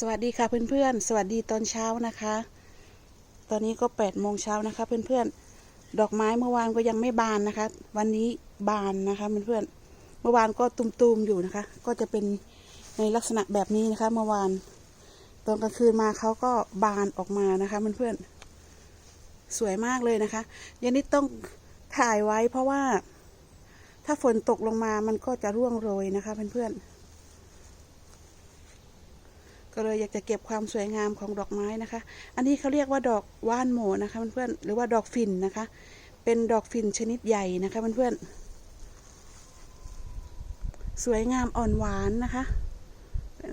สวัสดีค่ะเพื่อนๆ สวัสดีตอนเช้านะคะ ตอนนี้ก็8ปดโมงเช้านะคะเพื่อนๆ ดอกไม้เมื่อวานก็ยังไม่บานนะคะ วันนี้บานนะคะเพื่อนๆ เมื่อวานก็ตุมๆอยู่นะคะ ก็จะเป็นในลักษณะแบบนี้นะคะ เมื่อวานตอนกลางคืนมาเขาก็บานออกมานะคะเพื่อนๆ สวยมากเลยนะคะยันนี้ต้องถ่ายไว้เพราะว่า ถ้าฝนตกลงมามันก็จะร่วงโรยนะคะเพื่อนๆ ก็เลยอยากจะเก็บความสวยงามของดอกไม้นะคะ อันนี้เขาเรียกว่าดอกว่านโหมนะคะเพื่อนๆหรือว่าดอกฝิ่นนะคะ เป็นดอกฝิ่นชนิดใหญ่นะคะเพื่อนๆสวยงามอ่อนหวานนะคะ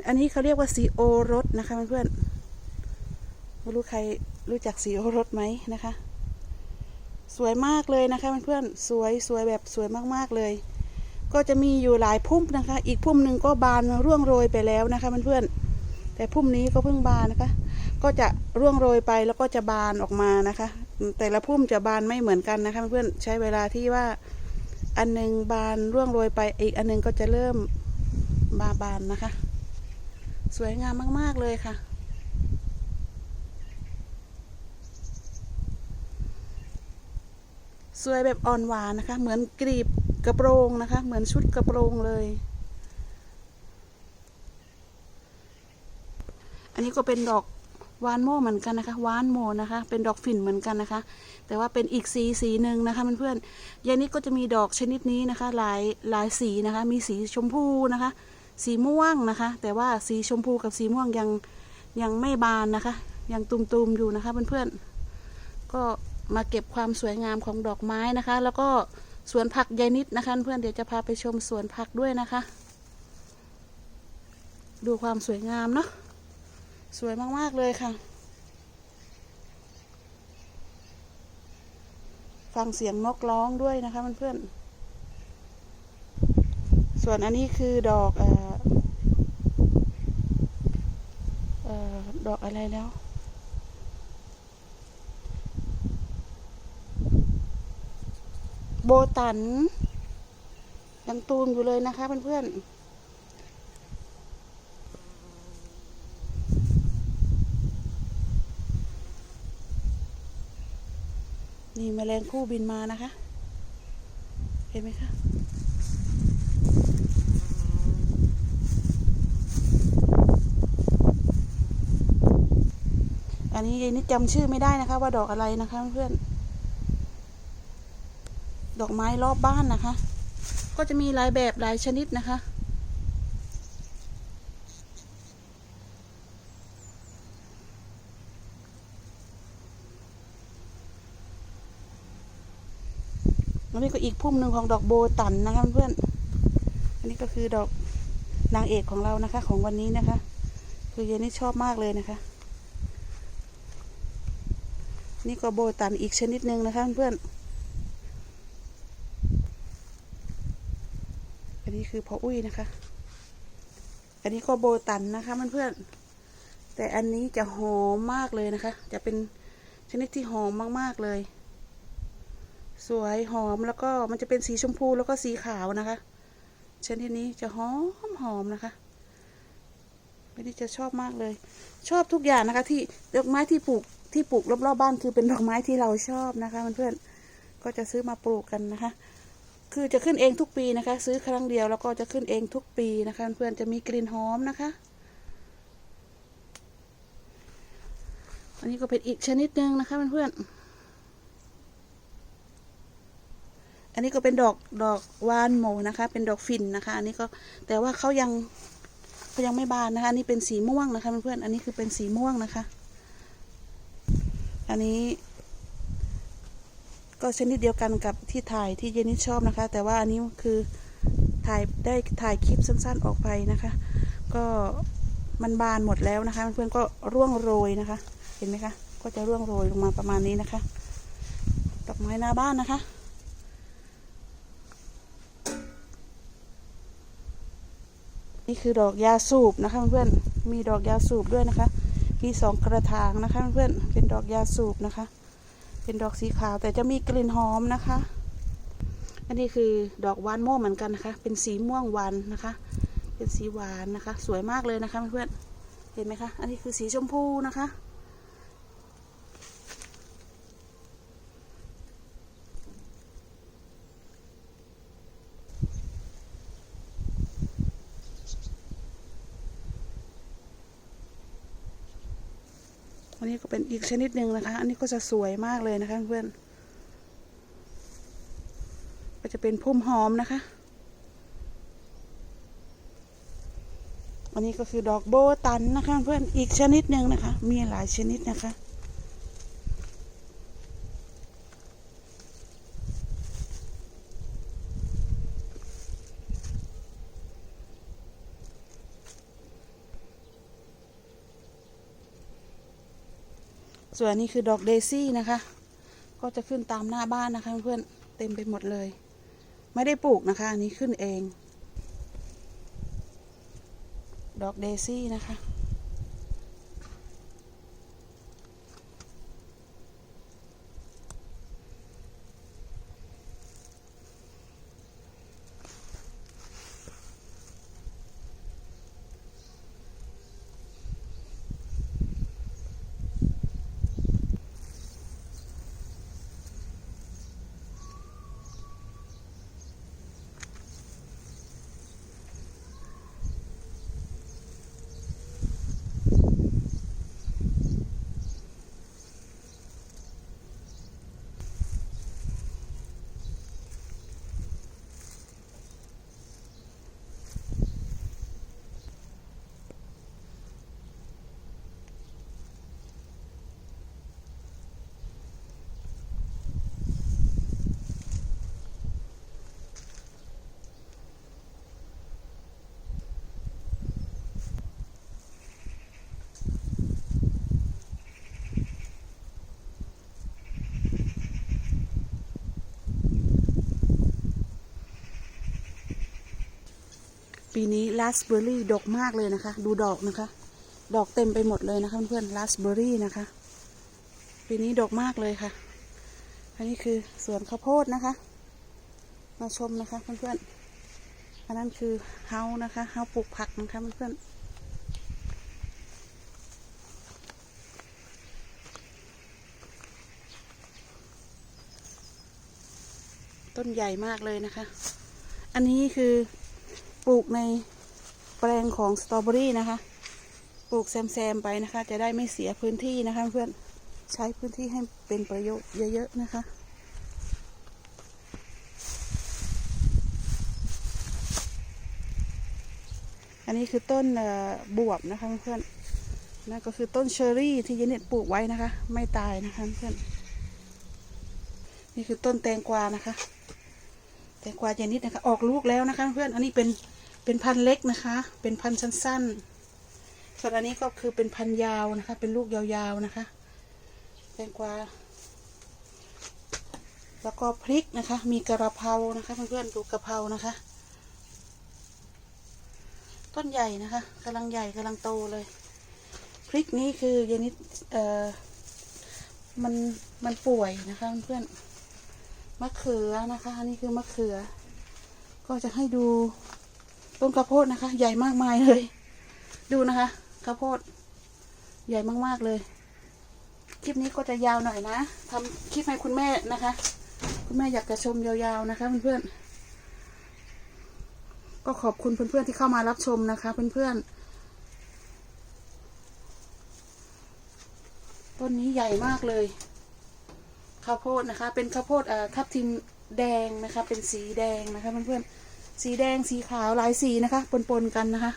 อันนี้เขาเรียกว่าสีโอรสนะคะเพื่อนๆไม่รู้ใครรู้จักสีโอรสไหมนะคะ สวยมากเลยนะคะเพื่อนๆสวยสวยแบบสวยมากๆเลยก็จะมีอยู่หลายพุ่มนะคะ อีกพุ่มหนึ่งก็บานร่วงโรยไปแล้วนะคะเพื่อนๆ แต่พุ่มนี้ก็เพิ่งบานนะคะ ก็จะร่วงโรยไปแล้วก็จะบานออกมานะคะ แต่ละพุ่มจะบานไม่เหมือนกันนะคะ เพื่อนใช้เวลาที่ว่าอันหนึงบานร่วงโรยไปอีกอันหนึงก็จะเริ่มบาบานนะคะ สวยงามมาก ๆ เลยค่ะ สวยแบบอ่อนหวานนะคะ เหมือนกรีบกระโปรงนะคะ เหมือนชุดกระโปรงเลย อันนี้ก็เป็นดอกวานโมเหมือนกันนะคะวานโมนะคะ เป็นดอกฝิ่นเหมือนกันนะคะ แต่ว่าเป็นอีกสีสีหนึ่งนะคะเพื่อนๆยายนี้ก็จะมีดอกชนิดนี้นะคะ หลายหลายสีนะคะ มีสีชมพูนะคะ สีม่วงนะคะ แต่ว่าสีชมพูกับสีม่วงยังยังไม่บานนะคะ ยังตุมๆอยู่นะคะเพื่อนๆก็มาเก็บความสวยงามของดอกไม้นะคะ แล้วก็สวนผักยายนิดนะคะ เพื่อนเดี๋ยวจะพาไปชมสวนผักด้วยนะคะ ดูความสวยงามเนาะ สวยมาก ๆ เลยค่ะ ฟังเสียงนกร้องด้วยนะคะเพื่อนๆ ส่วนอันนี้คือดอกเอ่อเอ่อดอกอะไรแล้ว โบตันยังตูมอยู่เลยนะคะเพื่อนๆ แมลงคู่บินมานะคะ เห็นไหมคะอันนี้ยายนิดจำชื่อไม่ได้นะคะ ว่าดอกอะไรนะคะเพื่อนดอกไม้รอบบ้านนะคะ ก็จะมีหลายแบบหลายชนิดนะคะ อันนี้ก็อีกพุ่มหนึ่งของดอกโบตันนะคะเพื่อนอันนี้ก็คือดอกนางเอกของเรานะคะ ของวันนี้นะคะ คือเยนนี่ชอบมากเลยนะคะ นี่ก็โบตันอีกชนิดหนึ่งนะคะเพื่อนอันนี้คือพออุ้ยนะคะ อันนี้ก็โบตันนะคะเพื่อนแต่อันนี้จะหอมมากเลยนะคะ จะเป็นชนิดที่หอมมากๆเลย สวยหอมแล้วก็มันจะเป็นสีชมพูแล้วก็สีขาวนะคะชนิดนี้จะหอมหอมนะคะไม่ได้จะชอบมากเลย ชอบทุกอย่างนะคะ ที่ดอกไม้ที่ปลูกที่ปลูกรอบๆบ้านคือเป็นดอกไม้ที่เราชอบนะคะเพื่อนๆก็จะซื้อมาปลูกกันนะคะ คือจะขึ้นเองทุกปีนะคะ ซื้อครั้งเดียวแล้วก็จะขึ้นเองทุกปีนะคะ เพื่อนๆจะมีกลิ่นหอมนะคะอันนี้ก็เป็นอีกชนิดหนึ่งนะคะเพื่อนๆ อันนี้ก็เป็นดอกดอกวานโมนะคะ เป็นดอกฝิ่นนะคะ อันนี้ก็แต่ว่าเขายังเขายังไม่บานนะคะอันนี้เป็นสีม่วงนะคะเพื่อนๆอันนี้คือเป็นสีม่วงนะคะ อันนี้ก็ชนิดเดียวกันกับที่ถ่ายที่เยนิชชอบนะคะ แต่ว่าอันนี้คือถ่ายได้ถ่ายคลิปสั้นๆออกไปนะคะ ก็มันบานหมดแล้วนะคะ เพื่อนๆก็ร่วงโรยนะคะ เห็นไหมคะ ก็จะร่วงโรยลงมาประมาณนี้นะคะดอกไม้หน้าบ้านนะคะ นี่คือดอกยาสูบนะคะเพื่อนๆมีดอกยาสูบด้วยนะคะ มีสองกระถางนะคะเพื่อนเป็นดอกยาสูบนะคะ เป็นดอกสีขาวแต่จะมีกลิ่นหอมนะคะ อันนี้คือดอกวานโม่เหมือนกันนะคะ เป็นสีม่วงวานนะคะ เป็นสีหวานนะคะ สวยมากเลยนะคะเพื่อนๆห็นไหมคะ อันนี้คือสีชมพูนะคะ อันนี้ก็เป็นอีกชนิดหนึ่งนะคะ อันนี้ก็จะสวยมากเลยนะคะเพื่อน ก็จะเป็นพุ่มหอมนะคะ อันนี้ก็คือดอกโบตันนะคะ เพื่อน อีกชนิดหนึ่งนะคะ มีหลายชนิดนะคะ ส่วนนี้คือดอกเดซี่นะคะ ก็จะขึ้นตามหน้าบ้านนะคะเพื่อนเต็มไปหมดเลย ไม่ได้ปลูกนะคะ อันนี้ขึ้นเอง ดอกเดซี่นะคะ ปีนี้ราสเบอร์รี่ดกมากเลยนะคะ ดูดอกนะคะ ดอกเต็มไปหมดเลยนะคะเพื่อนราสเบอร์รี่นะคะ ปีนี้ดกมากเลยค่ะ อันนี้คือสวนข้าวโพดนะคะ มาชมนะคะเพื่อนๆอันนั้นคือเฮานะคะเฮาปลูกผักนะคะเพื่อนๆต้นใหญ่มากเลยนะคะ อันนี้คือ ปลูกในแปลงของสตรอเบอรี่นะคะ ปลูกแซมๆไปนะคะ จะได้ไม่เสียพื้นที่นะคะเพื่อนใช้พื้นที่ให้เป็นประโยชน์เยอะๆนะคะอันนี้คือต้นบวบนะคะเพื่อนนั่นก็คือต้นเชอร์รี่ที่ยายเน็ตปลูกไว้นะคะ ไม่ตายนะคะเพื่อนนี่คือต้นแตงกวานะคะ แตงกวาเจนิดนะคะ ออกลูกแล้วนะคะ เพื่อนอันนี้เป็นเป็นพันเล็กนะคะ เป็นพันสั้นๆส่วนอันนี้ก็คือเป็นพันยาวนะคะ เป็นลูกยาวๆนะคะแตงกวาแล้วก็พริกนะคะ มีกระเพรานะคะเพื่อนๆดูกระเพรานะคะ ต้นใหญ่นะคะกำลังใหญ่กำลังโตเลย พริกนี้คือเยนิดเอ่อมันมันป่วยนะคะเพื่อนๆ มะเขือนะคะอันนี้คือมะเขือ ก็จะให้ดูต้นข้าวโพดนะคะ ใหญ่มากมายเลย ดูนะคะข้าวโพด ใหญ่มากๆเลย คลิปนี้ก็จะยาวหน่อยนะทำคลิปให้คุณแม่นะคะ คุณแม่อยากจะชมยาวๆนะคะเพื่อนๆก็ขอบคุณเพื่อนๆที่เข้ามารับชมนะคะเพื่อนๆต้นนี้ใหญ่มากเลย ข้าวโพดนะคะ เป็นข้าวโพดทับทิมแดงนะคะ เป็นสีแดงนะคะเพื่อนๆสีแดงสีขาวหลายสีนะคะ ปนๆกันนะคะ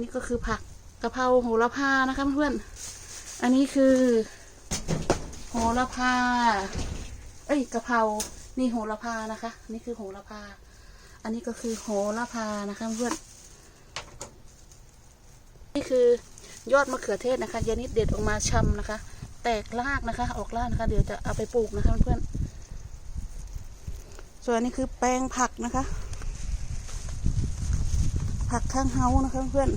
นี่ก็คือผักกะเพราโหระพานะคะเพื่อนๆอันนี้คือ โหระพา เอ้ยกะเพรานี่โหระพานะคะ นี่คือโหระพา อันนี้ก็คือโหระพานะคะเพื่อนนี่คือยอดมะเขือเทศนะคะยานิดเด็ดออกมาชำนะคะ แตกรากนะคะ ออกรากนะคะ เดี๋ยวจะเอาไปปลูกนะคะเพื่อนๆส่วนนี้คือแปลงผักนะคะ ผักข้างเฮานะคะเพื่อน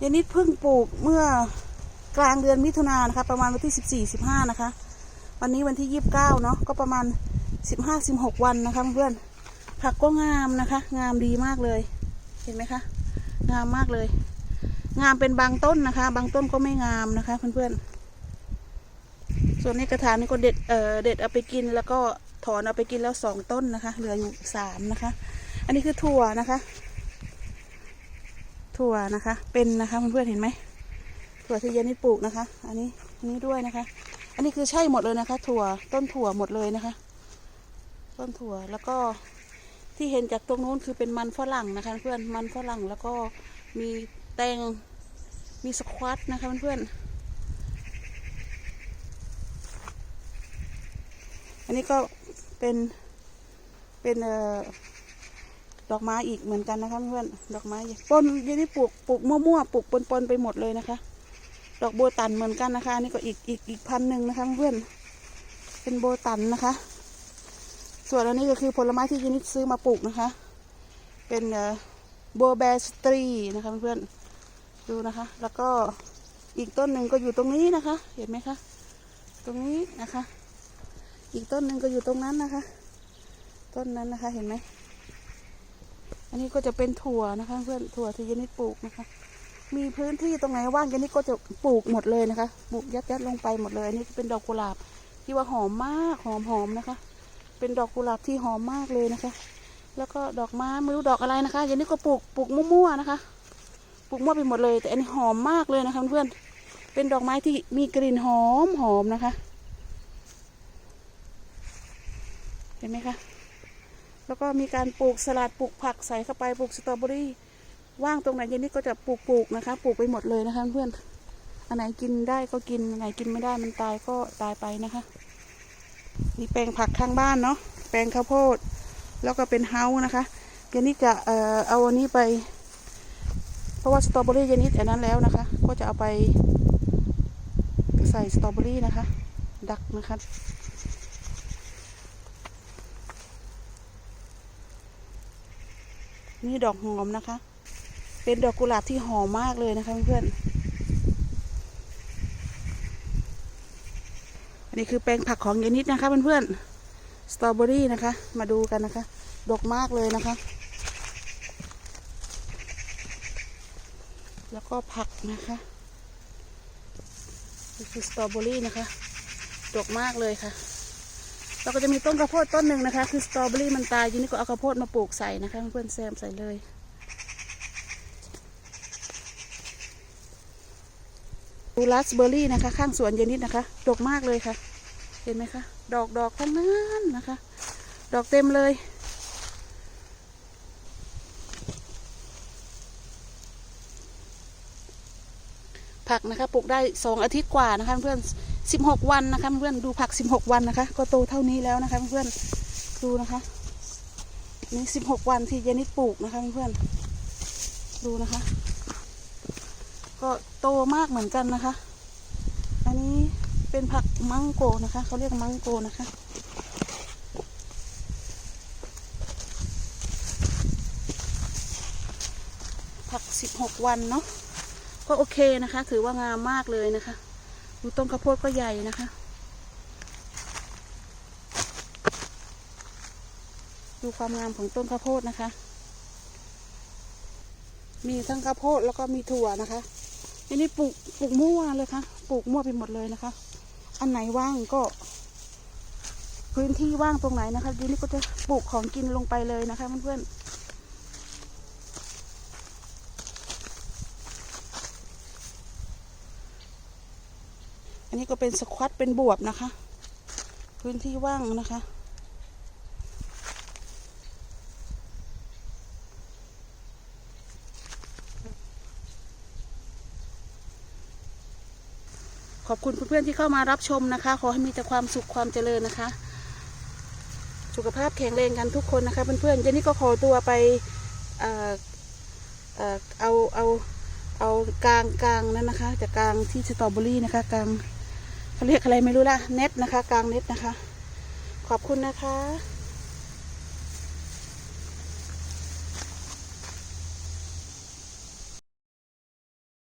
ยานิดเพิ่งปลูกเมื่อกลางเดือนมิถุนายนนะคะ ประมาณวันที่สิบสี่สิบห้านะคะ วันนี้วันที่ยี่สิบเก้าเนาะก็ประมาณสิบห้าสิบหกวันนะคะเพื่อนผักก็งามนะคะ งามดีมากเลย เห็นไหมคะ งามมากเลย งามเป็นบางต้นนะคะ บางต้นก็ไม่งามนะคะ เพื่อนๆ ส่วนนี้กระถางนี่ก็เด็ดเอ่อเด็ดเอาไปกินแล้วก็ถอนเอาไปกินแล้วสองต้นนะคะ เหลืออยู่สามนะคะ อันนี้คือถั่วนะคะ ถั่วนะคะ เป็นนะคะเพื่อนๆเห็นไหมถั่วที่เยนนี่ปลูกนะคะ อันนี้อันนี้ด้วยนะคะ อันนี้คือใช่หมดเลยนะคะ ถั่วต้นถั่วหมดเลยนะคะ ต้นถั่วแล้วก็ที่เห็นจากตรงนู้นคือเป็นมันฝรั่งนะคะ เพื่อนมันฝรั่งแล้วก็มี แตง มีสควอตนะคะเพื่อนๆ อันนี้ก็เป็นเป็นออดอกไม้อีกเหมือนกันนะคะเพื่อนดอกไม้ปนยี่นี่ปลูกปลูกมั่วๆปลูกปนๆไปหมดเลยนะคะ ดอกโบตันเหมือนกันนะคะอันนี่ก็อีกอีกอีกพันหนึ่งนะคะเพื่อนเป็นโบตันนะคะ ส่วนอันนี้ก็คือผลไม้ที่ยินิดซื้อมาปลูกนะคะ เป็นโบแบสตรีนะคะเพื่อน ดูนะคะ แล้วก็อีกต้นหนึ่งก็อยู่ตรงนี้นะคะ เห็นไหมคะ ตรงนี้นะคะ อีกต้นหนึ่งก็อยู่ตรงนั้นนะคะ ต้นนั้นนะคะ เห็นไหม อันนี้ก็จะเป็นถั่วนะคะ เพื่อนถั่วที่ยนิดปลูกนะคะ มีพื้นที่ตรงไหนว่างยนิดก็จะปลูกหมดเลยนะคะ ปลูกยัดยัดๆลงไปหมดเลย อันนี้เป็นดอกกุหลาบที่ว่าหอมมากหอมหอมๆนะคะ เป็นดอกกุหลาบที่หอมมากเลยนะคะ แล้วก็ดอกไม้ไม่รู้ดอกอะไรนะคะยานี้ก็ปลูกปลูกมั่วๆนะคะ ปลูกมั่วไปหมดเลย แต่อันนี้หอมมากเลยนะคะเพื่อนเป็นดอกไม้ที่มีกลิ่นหอมหอมนะคะ เห็นไหมคะ แล้วก็มีการปลูกสลัดปลูกผักใส่เข้าไปปลูกสตรอเบอรี่ ว่างตรงไหนเย็นนี้ก็จะปลูกปลูกนะคะ ปลูกไปหมดเลยนะคะเพื่อนอันไหนกินได้ก็กินอันไหนกินไม่ได้มันตายก็ตายไปนะคะนี่แปลงผักข้างบ้านเนาะแปลงข้าวโพด แล้วก็เป็นเฮาส์นะคะเยนนี่จะเอ่อเอาอันนี้ไป เพราะว่าสตรอเบอรี่เยนนี่อันนั้นแล้วนะคะ ก็จะเอาไปใส่สตรอเบอรี่นะคะ ดักนะคะนี่ดอกหอมนะคะ เป็นดอกกุหลาบที่หอมมากเลยนะคะเพื่อนๆ อันนี้คือแปลงผักของเยนิดนะคะเพื่อนๆ สตรอเบอรี่นะคะ มาดูกันนะคะ ดกมากเลยนะคะ แล้วก็ผักนะคะนี่คือสตรอเบอรี่นะคะ ดกมากเลยค่ะ เราก็จะมีต้นข้าวโพดต้นหนึ่งนะคะ คือสตรอเบอรี่มันตายทีนี้ก็เอาข้าวโพดมาปลูกใส่นะคะ เพื่อนแซมใส่เลย ดูราสเบอร์รี่นะคะ ข้างสวนเยนิดนะคะ ดกมากเลยค่ะ เห็นไหมคะ ดอกดอกทั้งนั้นนะคะ ดอกเต็มเลย ผักนะคะปลูกได้สองอาทิตย์กว่านะคะเพื่อนสิบหกวันนะคะเพื่อนดูผักสิบหกวันนะคะ ก็โตเท่านี้แล้วนะคะเพื่อนดูนะคะนี่สิบหกวันที่เยนิดปลูกนะคะเพื่อนดูนะคะ ก็โตมากเหมือนกันนะคะ อันนี้เป็นผักมังโกนะคะเขาเรียกมังโกนะคะผักสิบหกวันเนาะ ก็โอเคนะคะ ถือว่างามมากเลยนะคะ ดูต้นข้าวโพดก็ใหญ่นะคะ ดูความงามของต้นข้าวโพดนะคะ มีทั้งข้าวโพดแล้วก็มีถั่วนะคะอันนี้ปลูกปลูกมั่วเลยค่ะ ปลูกมั่วไปหมดเลยนะคะ อันไหนว่างก็ พื้นที่ว่างตรงไหนนะคะทีนี้ก็จะปลูกของกินลงไปเลยนะคะเพื่อนๆ อันนี้ก็เป็นสควอตเป็นบวบนะคะ พื้นที่ว่างนะคะ ขอบคุณเพื่อนๆที่เข้ามารับชมนะคะ ขอให้มีแต่ความสุขความเจริญนะคะ สุขภาพแข็งแรงกันทุกคนนะคะเพื่อนๆเจนนี่ก็ขอตัวไปเออเออเอาเอาเอากลางกลางนั้นนะคะจากกลางที่สตรอเบอรี่นะคะกลาง เขาเรียกอะไรไม่รู้ละเน็ตนะคะ กลางเน็ตนะคะ ขอบคุณนะคะ